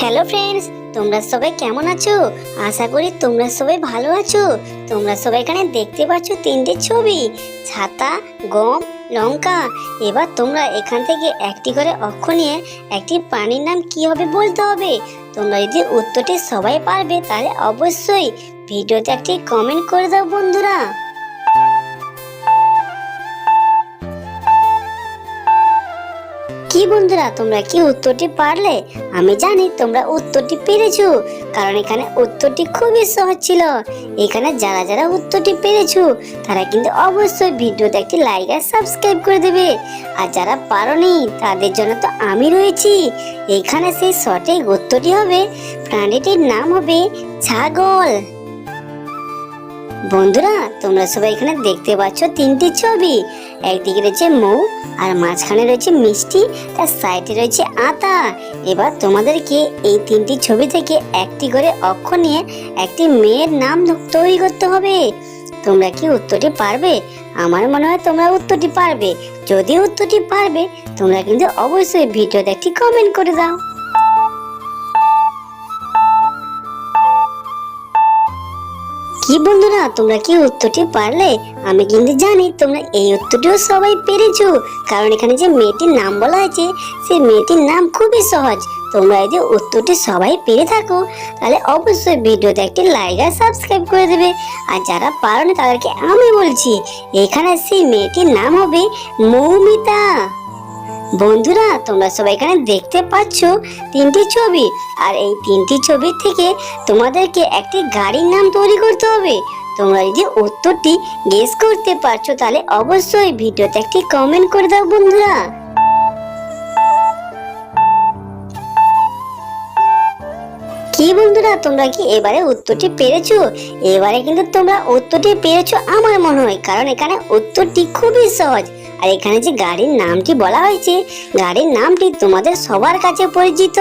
Hello friends তোমরা সবাই কেমন আছো? আশা করি তোমরা সবাই ভালো আছো। তোমরা সবাই এখানে দেখতে পাচ্ছ তিনটে ছবি, ছাতা, গম, লঙ্কা। এবার তোমরা এখান থেকে একটি করে অক্ষ নিয়ে একটি প্রাণীর নাম কি হবে বলতে হবে? তোমরা যদি উত্তরটি সবাই পারবে, তাহলে অবশ্যই ভিডিওতে একটি কমেন্ট করে দাও, বন্ধুরা। কি বন্ধুরা, তোমরা কি উত্তরটি পারলে? আমি জানি তোমরা উত্তরটি পেরেছ, কারণ এখানে উত্তরটি খুবই সহজ ছিল। এখানে যারা যারা উত্তরটি পেরেছ, তারা কিন্তু অবশ্যই ভিডিওতে একটি লাইক আর সাবস্ক্রাইব করে দেবে। আর যারা পারোনি, তাদের জন্য তো আমি রয়েছি। এখানে সেই সঠিক উত্তরটি হবে, প্রাণীটির নাম হবে ছাগল। বন্ধুরা, তোমরা সবাই এখানে দেখতে পাচ্ছ তিনটি ছবি। একদিকে রয়েছে মৌ, আর মাঝখানে রয়েছে মিষ্টি, তার সাইডে রয়েছে আতা। এবার তোমাদেরকে এই তিনটি ছবি থেকে একটি করে অক্ষর নিয়ে একটি মেয়ের নাম তৈরি করতে হবে। তোমরা কি উত্তরটি পারবে? আমার মনে হয় তোমরা উত্তরটি পারবে। যদি উত্তরটি পারবে, তোমরা কিন্তু অবশ্যই ভিডিওতে একটি কমেন্ট করে দাও। কি বন্ধুরা, তোমরা কি উত্তরটি পারলে? আমি কিন্তু জানি তোমরা এই উত্তরটিও সবাই পেরেছ। কারণ এখানে যে মেয়েটির নাম বলা হয়েছে সেই মেয়েটির নাম খুবই সহজ। তোমরা যদি উত্তরটি সবাই পেরে থাকো, তাহলে অবশ্যই ভিডিওতে একটি লাইক আর সাবস্ক্রাইব করে দেবে। আর যারা পারো না তাদেরকে আমি বলছি, এখানে সেই মেয়েটির নাম হবে মৌমিতা। বন্ধুরা, তোমরা সবাই এখানে দেখতে পাচ্ছ তিনটি ছবি। আর এই তিনটি ছবি থেকে তোমাদেরকে একটি গাড়ির নাম তৈরি করতে হবে। তোমরা যদি উত্তরটি গেস করতে পারছ, তাহলে অবশ্যই ভিডিওতে একটি কমেন্ট করে দাও বন্ধুরা। কি বন্ধুরা তোমরা কি এবারে উত্তরটি পেরেছ? এবারে কিন্তু তোমরা উত্তরটি পেরেছ আমার মনে হয় কারণ এখানে উত্তরটি খুবই সহজ। আর এখানে যে গাড়ির নামটি বলা হয়েছে গাড়ির নামটি তোমাদের সবার কাছে পরিচিত।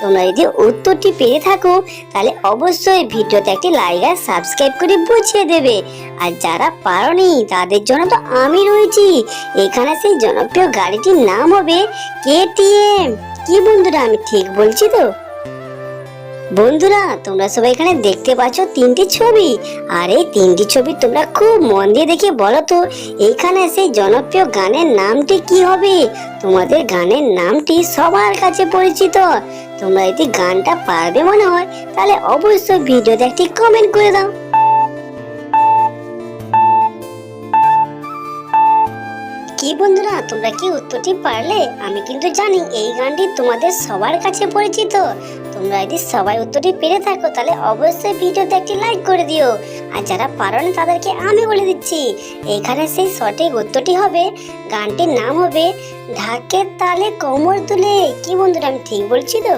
তোমরা যদি উত্তরটি পেয়ে থাকো তাহলে অবশ্যই ভিডিওতে একটি লাইক আর সাবস্ক্রাইব করে বুঝিয়ে দেবে। আর যারা পারোনি তাদের জন্য তো আমি রয়েছি। এখানে সেই জনপ্রিয় গাড়িটির নাম হবে কেটিএম কি বন্ধুরা আমি ঠিক বলছি তো? বন্ধুরা, তোমরা সবাই এখানে দেখতে পাচ্ছ তিনটি ছবি। আর এই তিনটি ছবি তোমরা খুব মন দিয়ে দেখে বলো তো, এইখানে সেই জনপ্রিয় গানের নামটি কি হবে? তোমাদের গানের নামটি সবার কাছে পরিচিত। তোমরা যদি গানটা পারবে মনে হয়, তাহলে অবশ্যই ভিডিওতে একটি কমেন্ট করে দাও। কি বন্ধুরা, তোমরা কি উত্তরটি পারলে? আমি কিন্তু জানি, এই গানটি তোমাদের সবার কাছে পরিচিত। তোমরা যদি সবাই উত্তরটি পেরে থাকো, তাহলে অবশ্যই ভিডিওতে একটি লাইক করে দিও। আর যারা পারো না, তাদেরকে আমি বলে দিচ্ছি, এখানে সেই সঠিক উত্তরটি হবে, গানটির নাম হবে, ঢাকের তালে কোমর তুলে। কি বন্ধুরা, আমি ঠিক বলছি তো?